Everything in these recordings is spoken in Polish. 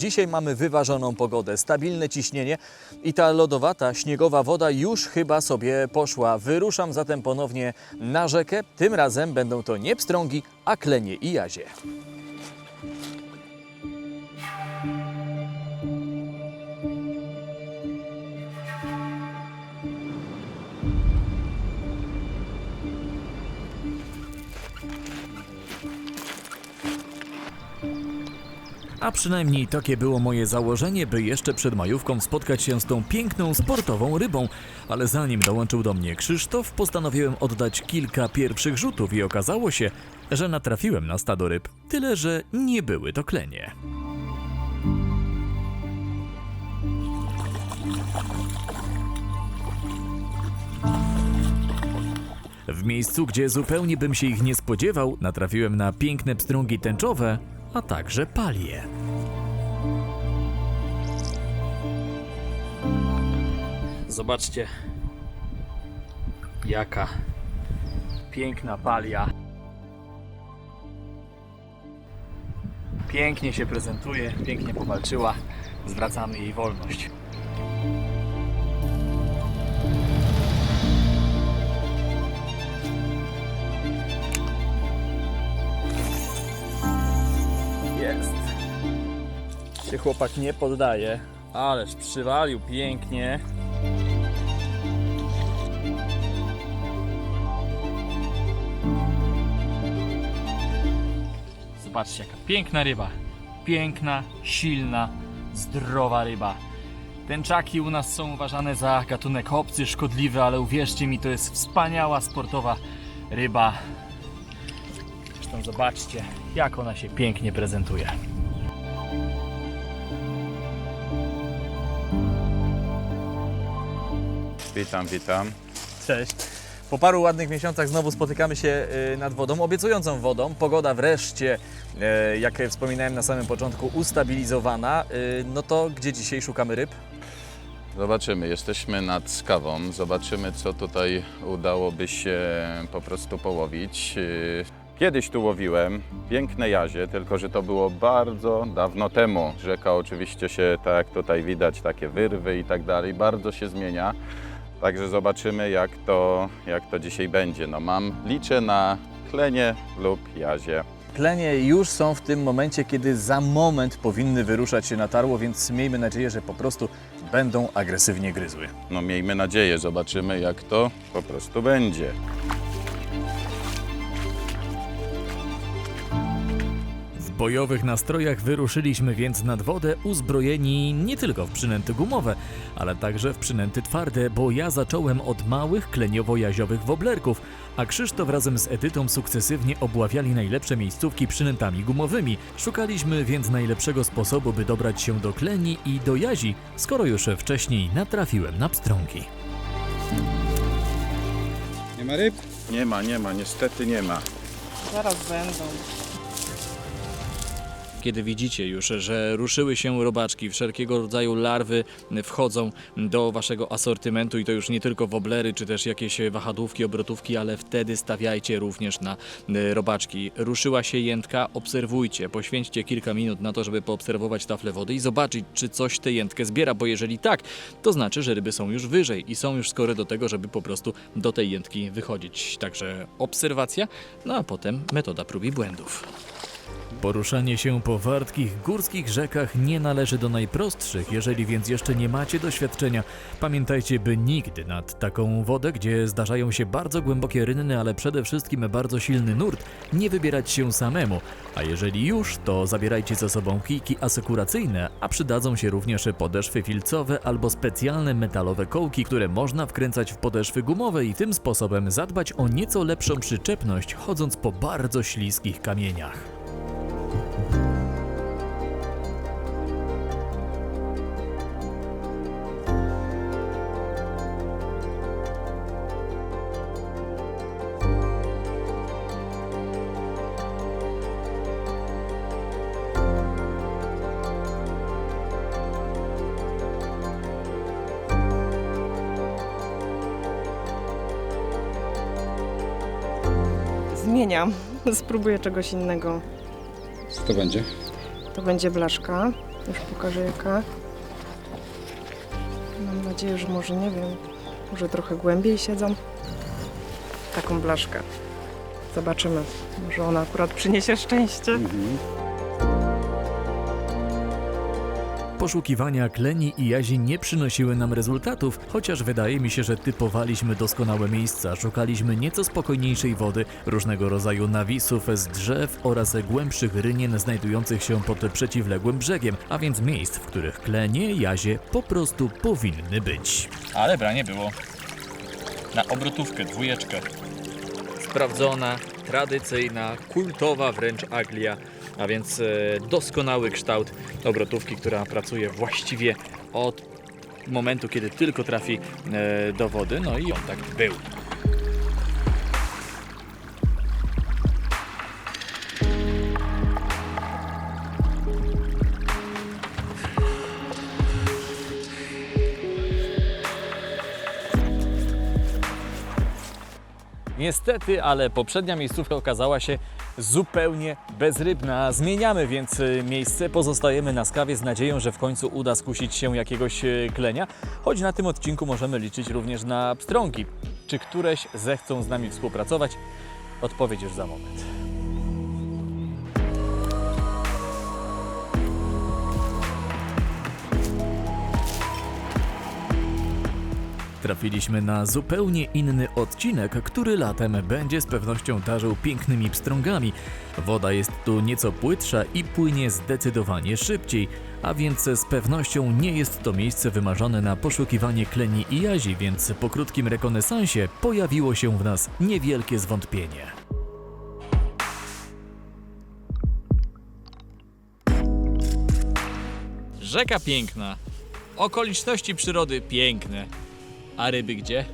dzisiaj mamy wyważoną pogodę, stabilne ciśnienie i ta lodowata, śniegowa woda już chyba sobie poszła. Wyruszam zatem ponownie na rzekę. Tym razem będą to nie pstrągi, a klenie i jazie. A przynajmniej takie było moje założenie, by jeszcze przed majówką spotkać się z tą piękną sportową rybą. Ale zanim dołączył do mnie Krzysztof, postanowiłem oddać kilka pierwszych rzutów i okazało się, że natrafiłem na stado ryb. Tyle, że nie były to klenie. W miejscu, gdzie zupełnie bym się ich nie spodziewał, natrafiłem na piękne pstrągi tęczowe, a także palie. Zobaczcie, jaka piękna palia. Pięknie się prezentuje, pięknie powalczyła. Zwracamy jej wolność. Się chłopak nie poddaje, ależ przywalił pięknie. Zobaczcie, jaka piękna ryba. Piękna, silna, zdrowa ryba. Tęczaki u nas są uważane za gatunek obcy, szkodliwy, ale uwierzcie mi, to jest wspaniała sportowa ryba. Zresztą zobaczcie, jak ona się pięknie prezentuje. Witam, witam. Cześć. Po paru ładnych miesiącach znowu spotykamy się y, nad wodą, obiecującą wodą. Pogoda wreszcie, y, jak wspominałem na samym początku, ustabilizowana. Y, No to gdzie dzisiaj szukamy ryb? Zobaczymy, jesteśmy nad skawą. Zobaczymy, co tutaj udałoby się po prostu połowić. Kiedyś tu łowiłem piękne jazie, tylko że to było bardzo dawno temu. Rzeka oczywiście się, tak jak tutaj widać, takie wyrwy i tak dalej, bardzo się zmienia. Także zobaczymy, jak to, jak to dzisiaj będzie. No mam, liczę na klenie lub jazie. Klenie już są w tym momencie, kiedy za moment powinny wyruszać się na tarło, więc miejmy nadzieję, że po prostu będą agresywnie gryzły. No miejmy nadzieję, zobaczymy, jak to po prostu będzie. Bojowych nastrojach wyruszyliśmy więc nad wodę uzbrojeni nie tylko w przynęty gumowe, ale także w przynęty twarde, bo ja zacząłem od małych kleniowo-jaziowych woblerków, a Krzysztof razem z Edytą sukcesywnie obławiali najlepsze miejscówki przynętami gumowymi. Szukaliśmy więc najlepszego sposobu, by dobrać się do kleni i do jazi, skoro już wcześniej natrafiłem na pstrągi. Nie ma ryb? Nie ma, nie ma, niestety nie ma. Zaraz będą. Kiedy widzicie już, że ruszyły się robaczki, wszelkiego rodzaju larwy wchodzą do waszego asortymentu i to już nie tylko woblery, czy też jakieś wahadłówki, obrotówki, ale wtedy stawiajcie również na e, robaczki. Ruszyła się jętka, obserwujcie, poświęćcie kilka minut na to, żeby poobserwować taflę wody i zobaczyć, czy coś tę jętkę zbiera, bo jeżeli tak, to znaczy, że ryby są już wyżej i są już skore do tego, żeby po prostu do tej jętki wychodzić. Także obserwacja, no a potem metoda prób i błędów. Poruszanie się po wartkich górskich rzekach nie należy do najprostszych, jeżeli więc jeszcze nie macie doświadczenia. Pamiętajcie, by nigdy nad taką wodę, gdzie zdarzają się bardzo głębokie rynny, ale przede wszystkim bardzo silny nurt, nie wybierać się samemu. A jeżeli już, to zabierajcie ze sobą kijki asekuracyjne, a przydadzą się również podeszwy filcowe albo specjalne metalowe kołki, które można wkręcać w podeszwy gumowe i tym sposobem zadbać o nieco lepszą przyczepność, chodząc po bardzo śliskich kamieniach. Spróbuję czegoś innego. Co to będzie? To będzie blaszka. Już pokażę jaka. Mam nadzieję, że może nie wiem, może trochę głębiej siedzą. Taką blaszkę. Zobaczymy. Może ona akurat przyniesie szczęście. Poszukiwania kleni i jazi nie przynosiły nam rezultatów, chociaż wydaje mi się, że typowaliśmy doskonałe miejsca, szukaliśmy nieco spokojniejszej wody, różnego rodzaju nawisów z drzew oraz głębszych rynien znajdujących się pod przeciwległym brzegiem, a więc miejsc, w których klenie, jazie po prostu powinny być. Ale branie było na obrotówkę, dwójeczkę. Sprawdzona, tradycyjna, kultowa wręcz aglia, a więc e, doskonały kształt obrotówki, która pracuje właściwie od momentu, kiedy tylko trafi e, do wody. No i on tak był. Niestety, ale poprzednia miejscówka okazała się zupełnie bezrybna. Zmieniamy więc y, miejsce, pozostajemy na skawie z nadzieją, że w końcu uda skusić się jakiegoś y, klenia, choć na tym odcinku możemy liczyć również na pstrągi. Czy któreś zechcą z nami współpracować? Odpowiedź już za moment. Trafiliśmy na zupełnie inny odcinek, który latem będzie z pewnością darzył pięknymi pstrągami. Woda jest tu nieco płytsza i płynie zdecydowanie szybciej, a więc z pewnością nie jest to miejsce wymarzone na poszukiwanie kleni i jazi, więc po krótkim rekonesansie pojawiło się w nas niewielkie zwątpienie. Rzeka piękna, okoliczności przyrody piękne, a ryby gdzie?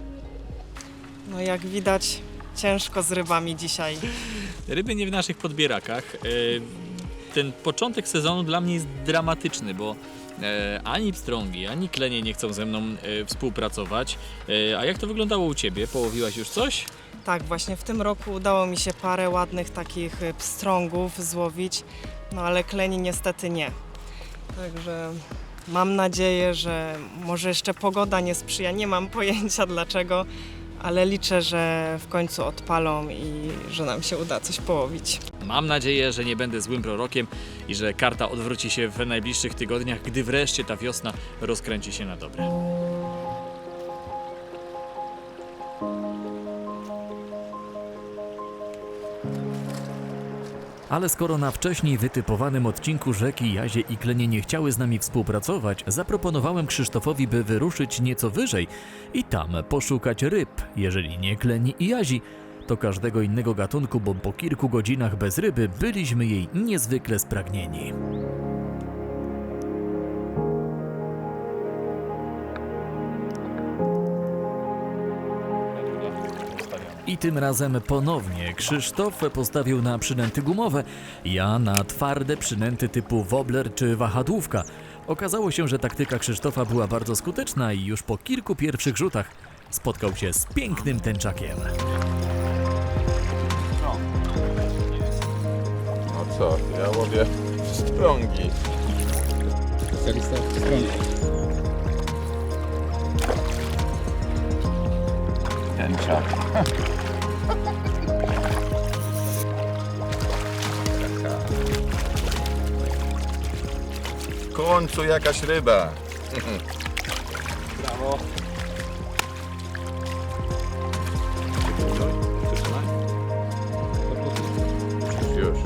No jak widać, ciężko z rybami dzisiaj. Ryby nie w naszych podbierakach. E, Ten początek sezonu dla mnie jest dramatyczny, bo e, ani pstrągi, ani klenie nie chcą ze mną e, współpracować. A jak to wyglądało u Ciebie? Połowiłaś już coś? Tak, właśnie w tym roku udało mi się parę ładnych takich pstrągów złowić, no ale kleni niestety nie. Także mam nadzieję, że może jeszcze pogoda nie sprzyja, nie mam pojęcia dlaczego, ale liczę, że w końcu odpalą i że nam się uda coś połowić. Mam nadzieję, że nie będę złym prorokiem i że karta odwróci się w najbliższych tygodniach, gdy wreszcie ta wiosna rozkręci się na dobre. Ale skoro na wcześniej wytypowanym odcinku rzeki Jazie i Klenie nie chciały z nami współpracować, zaproponowałem Krzysztofowi, by wyruszyć nieco wyżej i tam poszukać ryb, jeżeli nie Kleni i Jazi, to każdego innego gatunku, bo po kilku godzinach bez ryby byliśmy jej niezwykle spragnieni. I tym razem ponownie Krzysztof postawił na przynęty gumowe, ja na twarde przynęty typu wobbler czy wahadłówka. Okazało się, że taktyka Krzysztofa była bardzo skuteczna i już po kilku pierwszych rzutach spotkał się z pięknym tęczakiem. No co, ja łowię strągi. Specjalista od strony. Tęcza. końcu jakaś ryba. Brawo. Już.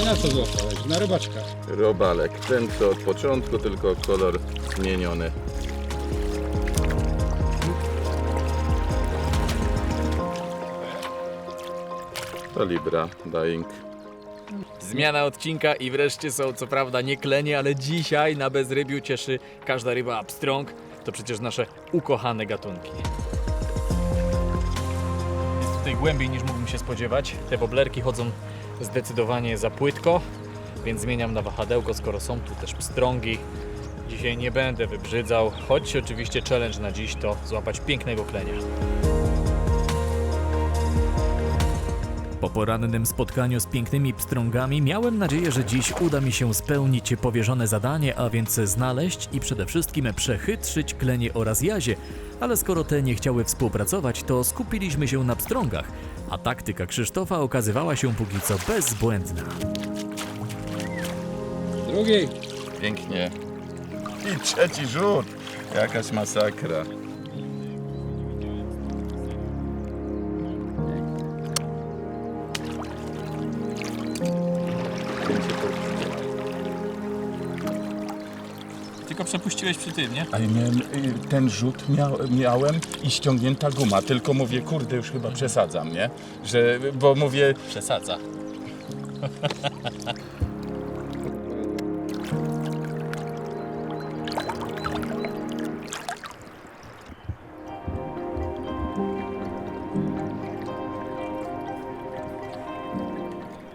I na co złapałeś? Na rybaczka. Robalek. Ten co od początku, tylko kolor zmieniony. To Libra Dying. Zmiana odcinka i wreszcie są co prawda nie klenie, ale dzisiaj na bezrybiu cieszy każda ryba pstrąg. To przecież nasze ukochane gatunki. Jest tutaj głębiej niż mógłbym się spodziewać. Te woblerki chodzą zdecydowanie za płytko, więc zmieniam na wahadełko, skoro są tu też pstrągi. Dzisiaj nie będę wybrzydzał, choć oczywiście challenge na dziś to złapać pięknego klenia. Po porannym spotkaniu z pięknymi pstrągami miałem nadzieję, że dziś uda mi się spełnić powierzone zadanie, a więc znaleźć i przede wszystkim przechytrzyć klenie oraz jazie. Ale skoro te nie chciały współpracować, to skupiliśmy się na pstrągach, a taktyka Krzysztofa okazywała się póki co bezbłędna. Drugi. Pięknie. I trzeci rzut. Jakaś masakra. Przepuściłeś przy tym, nie? Ale miałem, y, ten rzut miał, miałem i ściągnięta guma, tylko mówię, kurde, już chyba przesadzam, nie? Że, bo mówię, Przesadza.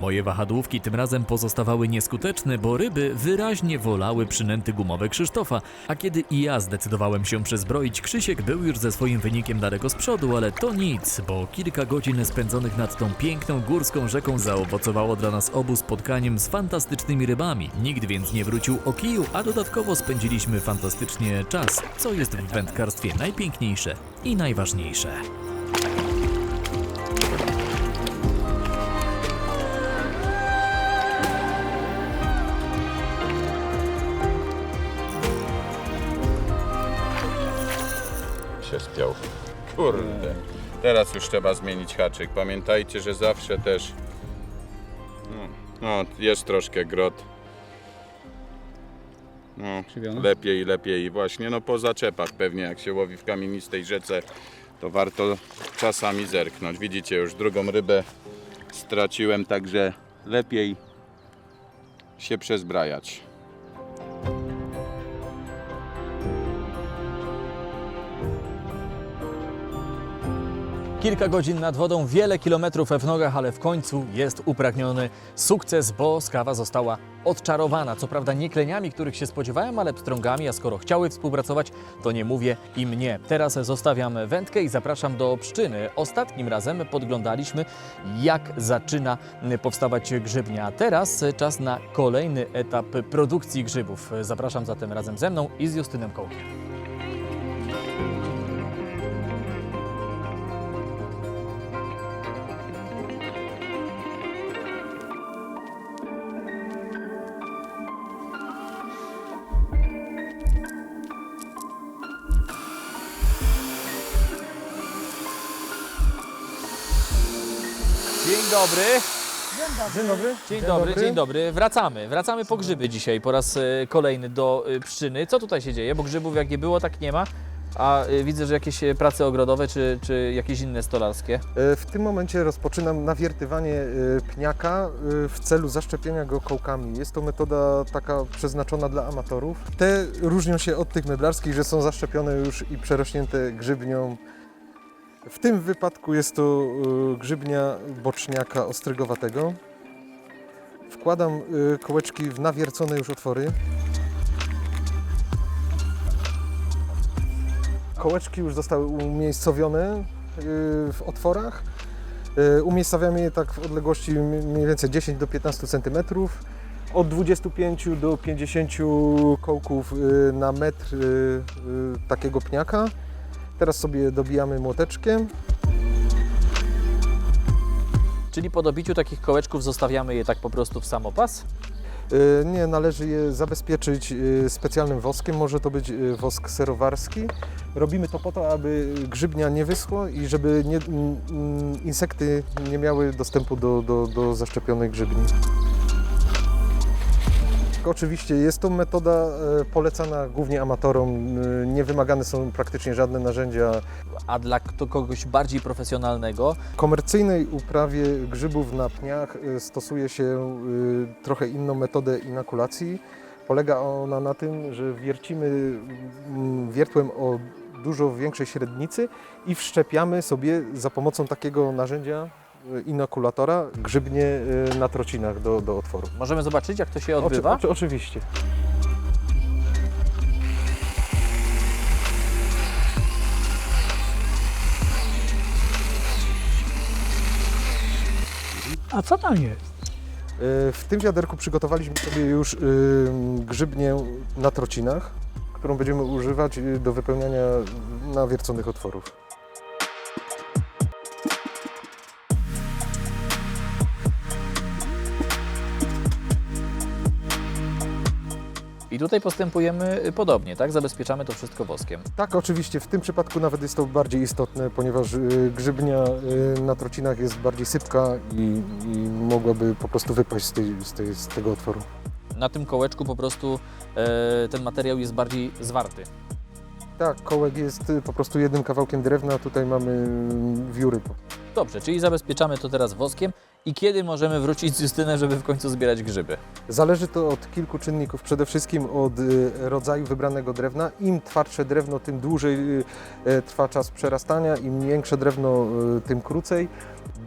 Moje wahadłówki tym razem pozostawały nieskuteczne, bo ryby wyraźnie wolały przynęty gumowe Krzysztofa, a kiedy i ja zdecydowałem się przezbroić, Krzysiek był już ze swoim wynikiem daleko z przodu, ale to nic, bo kilka godzin spędzonych nad tą piękną górską rzeką zaowocowało dla nas obu spotkaniem z fantastycznymi rybami. Nikt więc nie wrócił o kiju, a dodatkowo spędziliśmy fantastycznie czas, co jest w wędkarstwie najpiękniejsze i najważniejsze. Kurde. Teraz już trzeba zmienić haczyk. Pamiętajcie, że zawsze też. No, no jest troszkę grot. No, Krzywiony? lepiej, lepiej. Właśnie no po zaczepach pewnie jak się łowi w kamienistej rzece, to warto czasami zerknąć. Widzicie, już drugą rybę straciłem, także lepiej się przezbrajać. Kilka godzin nad wodą, wiele kilometrów w nogach, ale w końcu jest upragniony sukces, bo skawa została odczarowana. Co prawda nie kleniami, których się spodziewałem, ale pstrągami, a skoro chciały współpracować, to nie mówię im nie. Teraz zostawiam wędkę i zapraszam do pszczyny. Ostatnim razem podglądaliśmy, jak zaczyna powstawać grzybnia. A teraz czas na kolejny etap produkcji grzybów. Zapraszam zatem razem ze mną i z Justynem Kołkiem. Dobry. Dzień dobry. Dzień dobry, dzień dobry. Wracamy. Wracamy po grzyby dzisiaj po raz e, kolejny do e, pszczyny. Co tutaj się dzieje? Bo grzybów jak nie było, tak nie ma. A e, widzę, że jakieś e, prace ogrodowe czy, czy jakieś inne stolarskie. E, W tym momencie rozpoczynam nawiertywanie e, pniaka e, w celu zaszczepienia go kołkami. Jest to metoda taka przeznaczona dla amatorów. Te różnią się od tych meblarskich, że są zaszczepione już i przerośnięte grzybnią. W tym wypadku jest to e, grzybnia boczniaka ostrygowatego. Wkładam e, kołeczki w nawiercone już otwory. Kołeczki już zostały umiejscowione y, w otworach. Y, Umiejscawiamy je tak w odległości mniej więcej 10 do 15 cm. Od 25 do 50 kołków y, na metr y, y, takiego pniaka. Teraz sobie dobijamy młoteczkiem. Czyli po dobiciu takich kołeczków zostawiamy je tak po prostu w samopas. Y, Nie, należy je zabezpieczyć y, specjalnym woskiem. Może to być y, wosk serowarski. Robimy to po to, aby grzybnia nie wyschła i żeby nie, insekty nie miały dostępu do, do, do zaszczepionej grzybni. Oczywiście jest to metoda e, polecana głównie amatorom. Y, Nie wymagane są praktycznie żadne narzędzia. A dla kogoś bardziej profesjonalnego, W komercyjnej uprawie grzybów na pniach y, stosuje się trochę inną metodę inakulacji. Polega ona na tym, że wiercimy mm, wiertłem o dużo większej średnicy i wszczepiamy sobie za pomocą takiego narzędzia inokulatora grzybnie y, na trocinach do, do otworu. Możemy zobaczyć, jak to się odbywa? Oczy, oczywiście. A co tam jest? Y, w tym wiaderku przygotowaliśmy sobie już grzybnię na trocinach, którą będziemy używać y, do wypełniania nawierconych otworów. I tutaj postępujemy y, podobnie, tak? Zabezpieczamy to wszystko woskiem. Tak, oczywiście, w tym przypadku nawet jest to bardziej istotne, ponieważ y, grzybnia y, na trocinach jest bardziej sypka i, i mogłaby po prostu wypaść z, tej, z, tej, z tego otworu. Na tym kołeczku po prostu e, ten materiał jest bardziej zwarty. Tak, kołek jest y, po prostu jednym kawałkiem drewna, tutaj mamy y, wióry. Dobrze, czyli zabezpieczamy to teraz woskiem. I kiedy możemy wrócić z Justynem, żeby w końcu zbierać grzyby? Zależy to od kilku czynników. Przede wszystkim od y, rodzaju wybranego drewna. Im twardsze drewno, tym dłużej y, y, trwa czas przerastania, im większe drewno, tym krócej.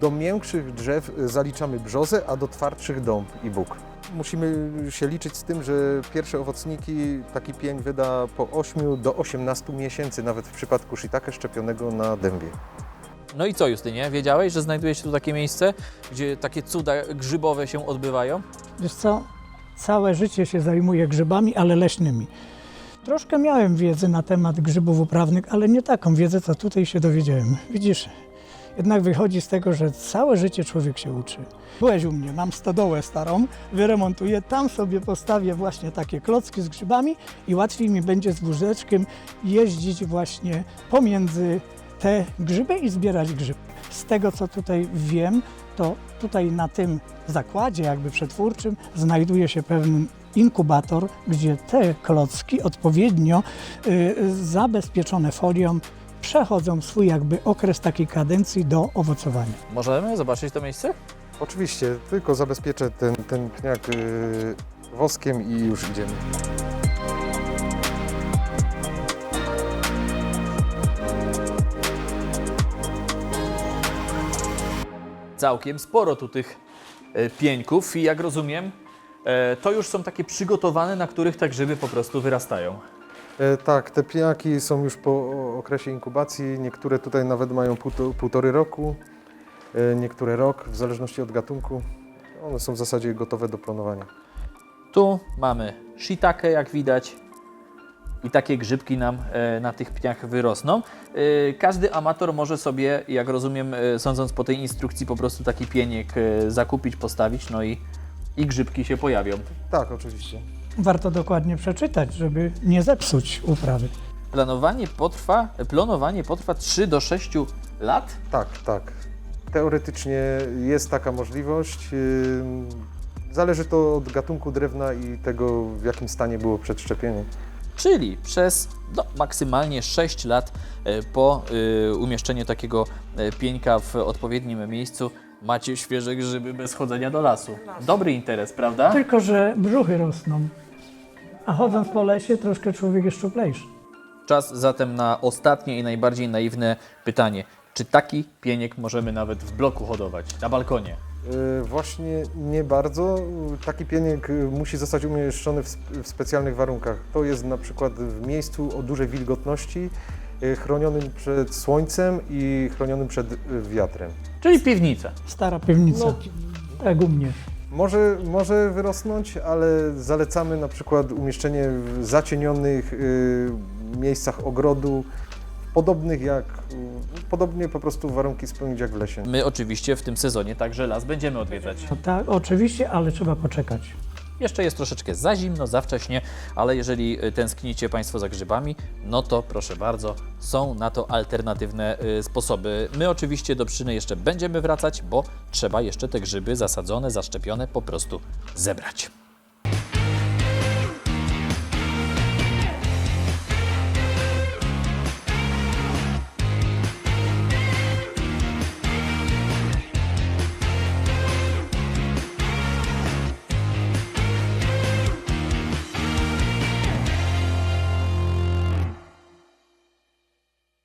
Do miększych drzew zaliczamy brzozę, a do twardszych dąb i bóg. Musimy się liczyć z tym, że pierwsze owocniki taki pień wyda po 8 do 18 miesięcy, nawet w przypadku shiitake szczepionego na dębie. No i co, Justynie? Wiedziałeś, że znajduje się tu takie miejsce, gdzie takie cuda grzybowe się odbywają? Wiesz co, całe życie się zajmuję grzybami, ale leśnymi. Troszkę miałem wiedzę na temat grzybów uprawnych, ale nie taką wiedzę, co tutaj się dowiedziałem. Widzisz, jednak wychodzi z tego, że całe życie człowiek się uczy. Byłeś u mnie, mam stodołę starą, wyremontuję, tam sobie postawię właśnie takie klocki z grzybami i łatwiej mi będzie z wózeczkiem jeździć właśnie pomiędzy te grzyby i zbierać grzyby. Z tego, co tutaj wiem, to tutaj na tym zakładzie jakby przetwórczym znajduje się pewien inkubator, gdzie te klocki odpowiednio y, zabezpieczone folią przechodzą swój jakby okres takiej kadencji do owocowania. Możemy zobaczyć to miejsce? Oczywiście, tylko zabezpieczę ten, ten pniak y, woskiem i już idziemy. Całkiem sporo tu tych e, pieńków i jak rozumiem, e, to już są takie przygotowane, na których te grzyby po prostu wyrastają. E, tak, te pniaki są już po okresie inkubacji. Niektóre tutaj nawet mają półto, półtory roku, niektóre rok, w zależności od gatunku. One są w zasadzie gotowe do planowania. Tu mamy shiitake, jak widać. I takie grzybki nam e, na tych pniach wyrosną. E, każdy amator może sobie, jak rozumiem, e, sądząc po tej instrukcji, po prostu taki pieniek zakupić, postawić, no i, i grzybki się pojawią. Tak, oczywiście. Warto dokładnie przeczytać, żeby nie zepsuć uprawy. Planowanie potrwa, planowanie potrwa 3 do 6 lat. Tak, tak. Teoretycznie jest taka możliwość. Ym, Zależy to od gatunku drewna i tego, w jakim stanie było przed szczepieniem. Czyli przez no, maksymalnie 6 lat e, po e, umieszczeniu takiego e, pieńka w odpowiednim miejscu macie świeże grzyby bez chodzenia do lasu. Dobry interes, prawda? Tylko, że brzuchy rosną. A chodząc po lesie, troszkę człowiek jest szczuplejszy. Czas zatem na ostatnie i najbardziej naiwne pytanie. Czy taki pieniek możemy nawet w bloku hodować, na balkonie? Y, Właśnie nie bardzo. Taki pieniek y, musi zostać umieszczony w, sp- w specjalnych warunkach. To jest na przykład w miejscu o dużej wilgotności, y, chronionym przed słońcem i chronionym przed wiatrem. Czyli piwnica. Stara piwnica, No. tak u mnie. Może, może wyrosnąć, ale zalecamy na przykład umieszczenie w zacienionych y, miejscach ogrodu, podobnych jak, podobnie po prostu warunki spełnić jak w lesie. My oczywiście w tym sezonie także las będziemy odwiedzać. No tak, oczywiście, ale trzeba poczekać. Jeszcze jest troszeczkę za zimno, za wcześnie, ale jeżeli y, tęsknicie Państwo za grzybami, no to proszę bardzo, są na to alternatywne y, sposoby. My oczywiście do przyczyny jeszcze będziemy wracać, bo trzeba jeszcze te grzyby zasadzone, zaszczepione po prostu zebrać.